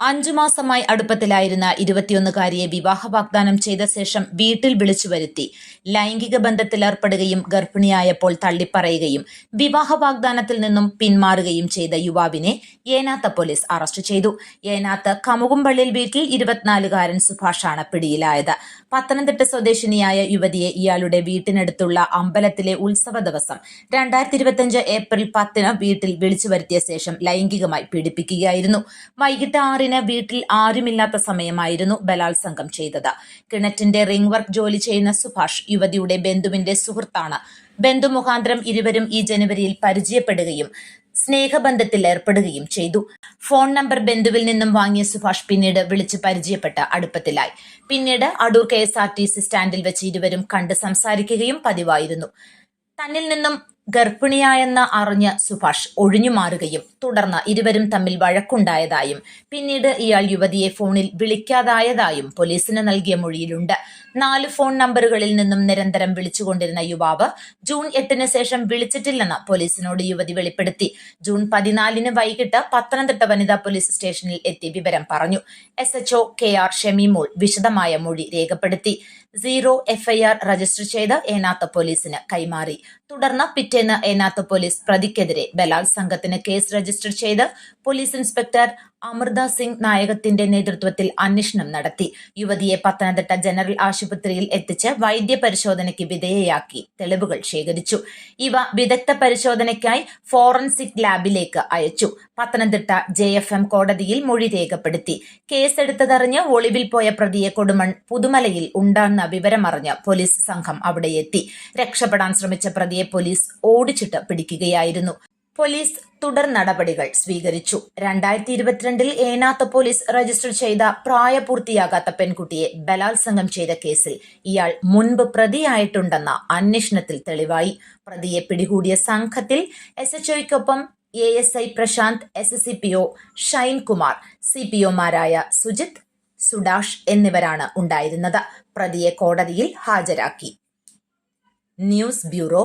അഞ്ചു മാസമായി അടുപ്പത്തിലായിരുന്ന ഇരുപത്തിയൊന്നുകാരിയെ വിവാഹ വാഗ്ദാനം ചെയ്ത ശേഷം വീട്ടിൽ വിളിച്ചു വരുത്തി. ലൈംഗിക ബന്ധത്തിലേർപ്പെടുകയും ഗർഭിണിയായപ്പോൾ തള്ളിപ്പറയുകയും വിവാഹ വാഗ്ദാനത്തിൽ നിന്നും പിന്മാറുകയും ചെയ്ത യുവാവിനെ ഏനാത്ത പോലീസ് അറസ്റ്റ് ചെയ്തു. ഏനാത്ത് കമുകുംപള്ളിയിൽ വീട്ടിൽ ഇരുപത്തിനാലുകാരൻ സുഭാഷാണ് പിടിയിലായത്. പത്തനംതിട്ട സ്വദേശിനിയായ യുവതിയെ ഇയാളുടെ വീട്ടിനടുത്തുള്ള അമ്പലത്തിലെ ഉത്സവ ദിവസം രണ്ടായിരത്തി ഇരുപത്തിയഞ്ച് ഏപ്രിൽ പത്തിന് വീട്ടിൽ വിളിച്ചു വരുത്തിയ ശേഷം ലൈംഗികമായി പീഡിപ്പിക്കുകയായിരുന്നു. വൈകിട്ട് ആറിന് വീട്ടിൽ ആരുമില്ലാത്ത സമയമായിരുന്നു ബലാത്സംഗം ചെയ്തത്. കിണറ്റിന്റെ റിംഗ് വർക്ക് ജോലി ചെയ്യുന്ന സുഭാഷ് യുവതിയുടെ ബന്ധുവിന്റെ സുഹൃത്താണ്. ബന്ധു മുഖാന്തരം ഇരുവരും ഈ ജനുവരിയിൽ പരിചയപ്പെടുകയും സ്നേഹബന്ധത്തിൽ ഏർപ്പെടുകയും ചെയ്തു. ഫോൺ നമ്പർ ബന്ധുവിൽ നിന്നും വാങ്ങിയ സുഭാഷ് പിന്നീട് വിളിച്ച് പരിചയപ്പെട്ട് അടുപ്പത്തിലായി. പിന്നീട് Adoor K S R T C സ്റ്റാൻഡിൽ വെച്ച് ഇരുവരും കണ്ട് സംസാരിക്കുകയും പതിവായിരുന്നു. തന്നിൽ നിന്നും ഗർഭിണിയായെന്ന് അറിഞ്ഞ് സുഭാഷ് ഒഴിഞ്ഞു മാറുകയും തുടർന്ന് ഇരുവരും തമ്മിൽ വഴക്കുണ്ടായതായും പിന്നീട് ഇയാൾ യുവതിയെ ഫോണിൽ വിളിക്കാതായതായും പോലീസിന് നൽകിയ മൊഴിയിലുണ്ട്. നാല് ഫോൺ നമ്പറുകളിൽ നിന്നും നിരന്തരം വിളിച്ചുകൊണ്ടിരുന്ന യുവാവ് ജൂൺ എട്ടിന് ശേഷം വിളിച്ചിട്ടില്ലെന്ന് പോലീസിനോട് യുവതി വെളിപ്പെടുത്തി. ജൂൺ പതിനാലിന് വൈകിട്ട് പത്തനംതിട്ട വനിതാ പോലീസ് സ്റ്റേഷനിൽ എത്തി വിവരം പറഞ്ഞു. S H O K R Shamimol വിശദമായ മൊഴി രേഖപ്പെടുത്തി. സീറോ എഫ്ഐആർ രജിസ്റ്റർ ചെയ്ത് ഏനാത്ത പോലീസിന് കൈമാറി. തുടർന്ന് പിറ്റേന്ന് എനാത്ത പോലീസ് പ്രതിക്കെതിരെ ബലാത്സംഗത്തിന് കേസ് രജിസ്റ്റർ ചെയ്ത് പോലീസ് ഇൻസ്പെക്ടർ അമൃത സിംഗ് നായകത്തിന്റെ നേതൃത്വത്തിൽ അന്വേഷണം നടത്തി. യുവതിയെ പത്തനംതിട്ട ജനറൽ ആശുപത്രിയിൽ എത്തിച്ച് വൈദ്യ പരിശോധനയ്ക്ക് വിധേയയാക്കി. തെളിവുകൾ ശേഖരിച്ചു. ഇവ വിദഗ്ധ പരിശോധനയ്ക്കായി ഫോറൻസിക് ലാബിലേക്ക് അയച്ചു. പത്തനംതിട്ട ജെ എഫ് എം കോടതിയിൽ മൊഴി രേഖപ്പെടുത്തി. കേസെടുത്തതറിഞ്ഞ് ഒളിവിൽ പോയ പ്രതിയെ കൊടുമൺ പുതുമലയിൽ ഉണ്ടെന്ന വിവരമറിഞ്ഞ് പോലീസ് സംഘം അവിടെ എത്തി രക്ഷപ്പെടാൻ ശ്രമിച്ച പ്രതിയെ പോലീസ് ഓടിച്ചിട്ട് പിടിക്കുകയായിരുന്നു. പോലീസ് തുടർ നടപടികൾ സ്വീകരിച്ചു. രണ്ടായിരത്തി ഇരുപത്തിരണ്ടിൽ ഏനാത്ത പോലീസ് രജിസ്റ്റർ ചെയ്ത പ്രായപൂർത്തിയാകാത്ത പെൺകുട്ടിയെ ബലാത്സംഗം ചെയ്ത കേസിൽ ഇയാൾ മുൻപ് പ്രതിയായിട്ടുണ്ടെന്ന അന്വേഷണത്തിൽ തെളിവായി. പ്രതിയെ പിടികൂടിയ സംഘത്തിൽ S H ഒയ്ക്കൊപ്പം A S I Prashanth S S C P O Shine Kumar C P ഒമാരായ Sujith Sudash എന്നിവരാണ് ഉണ്ടായിരുന്നത്. പ്രതിയെ കോടതിയിൽ ഹാജരാക്കി. News bureau